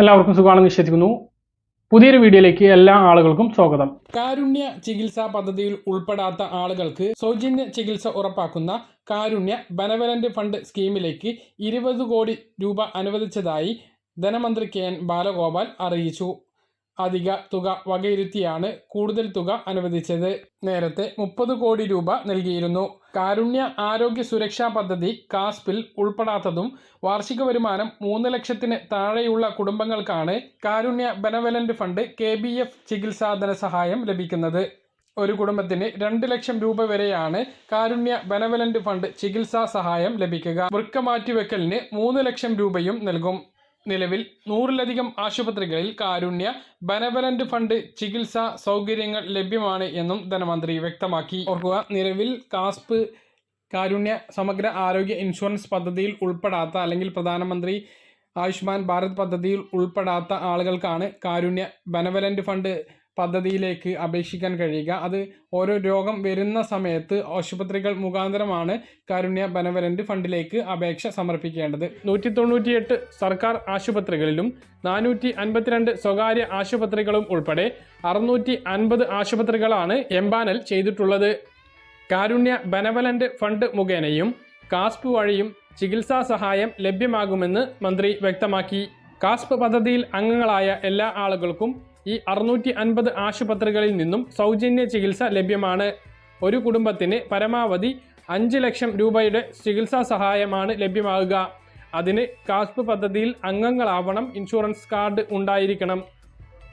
എല്ലാവർക്കും സുഖമാണെന്ന് വിശ്വസിക്കുന്നു. പുതിയൊരു വീഡിയോയിലേക്ക് എല്ലാ ആളുകൾക്കും സ്വാഗതം. കാരുണ്യ ചികിത്സാ പദ്ധതിയിൽ ഉൾപ്പെടാത്ത ആളുകൾക്ക് സൗജന്യ ചികിത്സ ഉറപ്പാക്കുന്ന കാരുണ്യ ബനവലന്റ് ഫണ്ട് സ്കീമിലേക്ക് ഇരുപത് കോടി രൂപ അനുവദിച്ചതായി ധനമന്ത്രി കെ എൻ ബാലഗോപാൽ അറിയിച്ചു. അധിക തുക വകയിരുത്തിയാണ് കൂടുതൽ തുക അനുവദിച്ചത്. നേരത്തെ മുപ്പത് കോടി രൂപ നൽകിയിരുന്നു. കാരുണ്യ ആരോഗ്യ സുരക്ഷാ പദ്ധതി കാസ്പിൽ ഉൾപ്പെടാത്തതും വാർഷിക വരുമാനം മൂന്ന് ലക്ഷത്തിന് താഴെയുള്ള കുടുംബങ്ങൾക്കാണ് Karunya benevolent fund K B F ചികിത്സാ ധനസഹായം ലഭിക്കുന്നത്. ഒരു കുടുംബത്തിന് രണ്ട് ലക്ഷം രൂപ വരെയാണ് കാരുണ്യ ബെനവലന്റ് ഫണ്ട് ചികിത്സാ സഹായം ലഭിക്കുക. വൃക്ക മാറ്റിവെക്കലിന് മൂന്ന് ലക്ഷം രൂപയും നൽകും. നിലവിൽ നൂറിലധികം ആശുപത്രികളിൽ കാരുണ്യ ബനവലന്റ് ഫണ്ട് ചികിത്സാ സൗകര്യങ്ങൾ ലഭ്യമാണ് എന്നും ധനമന്ത്രി വ്യക്തമാക്കി. ഓർക്കുക നിലവിൽ കാസ്പ് കാരുണ്യ സമഗ്ര ആരോഗ്യ ഇൻഷുറൻസ് പദ്ധതിയിൽ ഉൾപ്പെടാത്ത അല്ലെങ്കിൽ പ്രധാനമന്ത്രി ആയുഷ്മാൻ ഭാരത് പദ്ധതിയിൽ ഉൾപ്പെടാത്ത ആളുകൾക്കാണ് കാരുണ്യ ബനവലന്റ് ഫണ്ട് പദ്ധതിയിലേക്ക് അപേക്ഷിക്കാൻ കഴിയുക. അത് ഓരോ രോഗം വരുന്ന സമയത്ത് ആശുപത്രികൾ മുഖാന്തരമാണ് കാരുണ്യ ബനവരന്റ് ഫണ്ടിലേക്ക് അപേക്ഷ സമർപ്പിക്കേണ്ടത്. നൂറ്റി തൊണ്ണൂറ്റിയെട്ട് സർക്കാർ ആശുപത്രികളിലും നാനൂറ്റി അൻപത്തിരണ്ട് സ്വകാര്യ ആശുപത്രികളും ഉൾപ്പെടെ അറുന്നൂറ്റി അൻപത് ആശുപത്രികളാണ് എംപാനൽ ചെയ്തിട്ടുള്ളത്. കാരുണ്യ ബനവലന്റ് ഫണ്ട് മുഖേനയും കാസ്പ് വഴിയും ചികിത്സാ സഹായം ലഭ്യമാകുമെന്ന് മന്ത്രി വ്യക്തമാക്കി. കാസ്പ് പദ്ധതിയിൽ അംഗങ്ങളായ എല്ലാ ആളുകൾക്കും ഈ അറുന്നൂറ്റി അൻപത് ആശുപത്രികളിൽ നിന്നും സൗജന്യ ചികിത്സ ലഭ്യമാണ്. ഒരു കുടുംബത്തിന് പരമാവധി അഞ്ച് ലക്ഷം രൂപയുടെ ചികിത്സാ സഹായമാണ് ലഭ്യമാകുക. അതിന് കാസ്പ് പദ്ധതിയിൽ അംഗങ്ങളാവണം ഇൻഷുറൻസ് കാർഡ് ഉണ്ടായിരിക്കണം.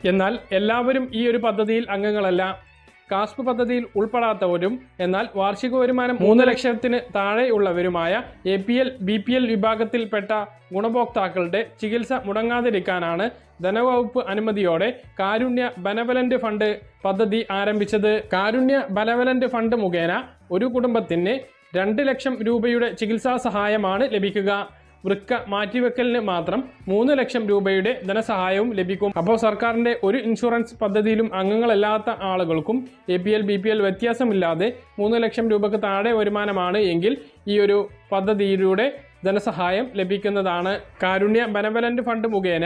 എന്നാൽ എല്ലാവരും ഈ ഒരു പദ്ധതിയിൽ അംഗങ്ങളല്ല. കാസ്പ് പദ്ധതിയിൽ ഉൾപ്പെടാത്തവരും എന്നാൽ വാർഷിക വരുമാനം മൂന്ന് ലക്ഷത്തിന് താഴെയുള്ളവരുമായ A P L B P L വിഭാഗത്തിൽപ്പെട്ട ഗുണഭോക്താക്കളുടെ ചികിത്സ മുടങ്ങാതിരിക്കാനാണ് ധനവകുപ്പ് അനുമതിയോടെ കാരുണ്യ ബനവലന്റ് ഫണ്ട് പദ്ധതി ആരംഭിച്ചത്. കാരുണ്യ ബനവലന്റ് ഫണ്ട് മുഖേന ഒരു കുടുംബത്തിന് രണ്ട് ലക്ഷം രൂപയുടെ ചികിത്സാ സഹായമാണ് ലഭിക്കുക. വൃക്ക മാറ്റിവെക്കലിന് മാത്രം മൂന്ന് ലക്ഷം രൂപയുടെ ധനസഹായവും ലഭിക്കും. അപ്പോൾ സർക്കാരിന്റെ ഒരു ഇൻഷുറൻസ് പദ്ധതിയിലും അംഗങ്ങളല്ലാത്ത ആളുകൾക്കും A P L B P L വ്യത്യാസമില്ലാതെ മൂന്ന് ലക്ഷം രൂപയ്ക്ക് താഴെ വരുമാനമാണ് എങ്കിൽ ഈ ഒരു പദ്ധതിയിലൂടെ ധനസഹായം ലഭിക്കുന്നതാണ്. കാരുണ്യ ബനവലന്റ് ഫണ്ട് മുഖേന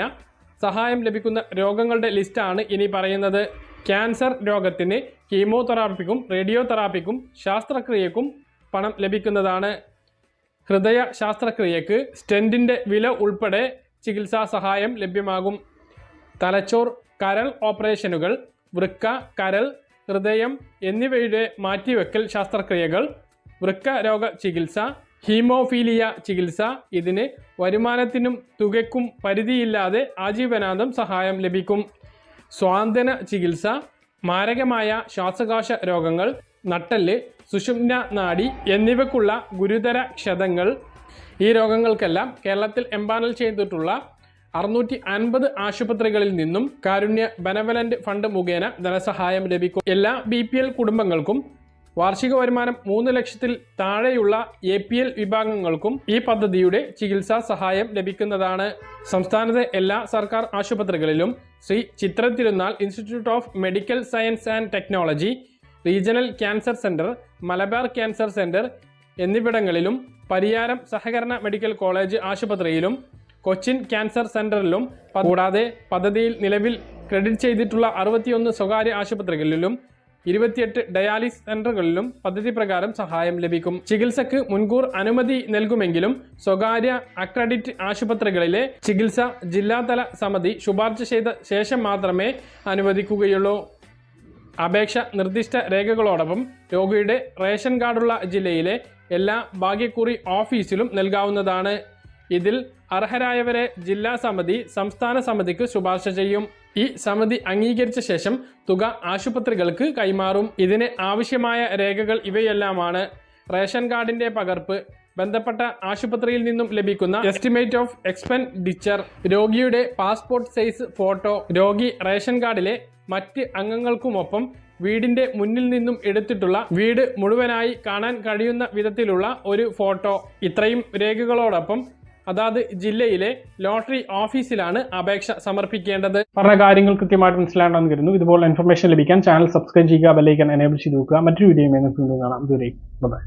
സഹായം ലഭിക്കുന്ന രോഗങ്ങളുടെ ലിസ്റ്റാണ് ഇനി പറയുന്നത്. ക്യാൻസർ രോഗത്തിന് കീമോതെറാപ്പിക്കും റേഡിയോ തെറാപ്പിക്കും ശാസ്ത്രക്രിയക്കും പണം ലഭിക്കുന്നതാണ്. ഹൃദയ ശാസ്ത്രക്രിയക്ക് സ്റ്റെന്റിന്റെ വില ഉൾപ്പെടെ ചികിത്സാ സഹായം ലഭ്യമാകും. തലച്ചോർ കരൾ ഓപ്പറേഷനുകൾ വൃക്ക കരൾ ഹൃദയം എന്നിവയുടെ മാറ്റിവെക്കൽ ശസ്ത്രക്രിയകൾ വൃക്ക രോഗ ചികിത്സ ഹീമോഫീലിയ ചികിത്സ ഇതിന് വരുമാനത്തിനും തുകയ്ക്കും പരിധിയില്ലാതെ ആജീവനാന്തം സഹായം ലഭിക്കും. സ്വാന്തന ചികിത്സ മാരകമായ ശ്വാസകോശ രോഗങ്ങൾ നട്ടൽ സുഷുമ്ന നാഡി എന്നിവയ്ക്കുള്ള ഗുരുതര ക്ഷതങ്ങൾ. ഈ രോഗങ്ങൾക്കെല്ലാം കേരളത്തിൽ എംപാനൽ ചെയ്തിട്ടുള്ള അറുന്നൂറ്റി അൻപത് ആശുപത്രികളിൽ നിന്നും കാരുണ്യ ബെനവലന്റ് ഫണ്ട് മുഖേന ധനസഹായം ലഭിക്കും. എല്ലാ ബി പി എൽ കുടുംബങ്ങൾക്കും വാർഷിക വരുമാനം മൂന്ന് ലക്ഷത്തിൽ താഴെയുള്ള എ പി എൽ വിഭാഗങ്ങൾക്കും ഈ പദ്ധതിയുടെ ചികിത്സാ സഹായം ലഭിക്കുന്നതാണ്. സംസ്ഥാനത്തെ എല്ലാ സർക്കാർ ആശുപത്രികളിലും Shri Chitra Thirunal institute of medical science and technology regional cancer centre Malabar cancer centre എന്നിവിടങ്ങളിലും പരിയാരം സഹകരണ മെഡിക്കൽ കോളേജ് ആശുപത്രിയിലും കൊച്ചിൻ ക്യാൻസർ സെന്ററിലും കൂടാതെ പദ്ധതിയിൽ നിലവിൽ ക്രെഡിറ്റ് ചെയ്തിട്ടുള്ള അറുപത്തിയൊന്ന് സ്വകാര്യ ആശുപത്രികളിലും ഇരുപത്തിയെട്ട് ഡയാലിസ് സെന്ററുകളിലും പദ്ധതി പ്രകാരം സഹായം ലഭിക്കും. ചികിത്സക്ക് മുൻകൂർ അനുമതി നൽകുമെങ്കിലും സ്വകാര്യ അക്രഡിറ്റ് ആശുപത്രികളിലെ ചികിത്സ ജില്ലാതല സമിതി ശുപാർശ ചെയ്ത ശേഷം മാത്രമേ അനുവദിക്കുകയുള്ളൂ. അപേക്ഷ നിർദ്ദിഷ്ട രേഖകളോടൊപ്പം രോഗിയുടെ റേഷൻ കാർഡുള്ള ജില്ലയിലെ എല്ലാ ഭാഗ്യക്കുറി ഓഫീസിലും നൽകാവുന്നതാണ്. ഇതിൽ അർഹരായവരെ ജില്ലാ സമിതി സംസ്ഥാന സമിതിക്ക് ശുപാർശ ചെയ്യും. ഈ സമിതി അംഗീകരിച്ച ശേഷം തുക ആശുപത്രികൾക്ക് കൈമാറും. ഇതിന് ആവശ്യമായ രേഖകൾ ഇവയെല്ലാമാണ്. റേഷൻ കാർഡിന്റെ പകർപ്പ് ബന്ധപ്പെട്ട ആശുപത്രിയിൽ നിന്നും ലഭിക്കുന്ന എസ്റ്റിമേറ്റ് ഓഫ് എക്സ്പെൻഡിച്ചർ രോഗിയുടെ പാസ്പോർട്ട് സൈസ് ഫോട്ടോ രോഗി റേഷൻ കാർഡിലെ മറ്റ് അംഗങ്ങൾക്കുമൊപ്പം വീടിന്റെ മുന്നിൽ നിന്നും എടുത്തിട്ടുള്ള വീട് മുഴുവനായി കാണാൻ കഴിയുന്ന വിധത്തിലുള്ള ഒരു ഫോട്ടോ ഇത്രയും രേഖകളോടൊപ്പം അതാത് ജില്ലയിലെ ലോട്ടറി ഓഫീസിലാണ് അപേക്ഷ സമർപ്പിക്കേണ്ടത്. പറഞ്ഞ കാര്യങ്ങൾ കൃത്യമായിട്ട് മനസ്സിലാണെന്ന് കരുതുന്നു. ഇതുപോലെ ഇൻഫർമേഷൻ ലഭിക്കാൻ ചാനൽ സബ്സ്ക്രൈബ് ചെയ്യുക ബെല്ലൈക്കൻ എനേബിൾ ചെയ്ത് നോക്കുക മറ്റൊരു വീഡിയോ കാണാം. ഇതുവരെ ബൈ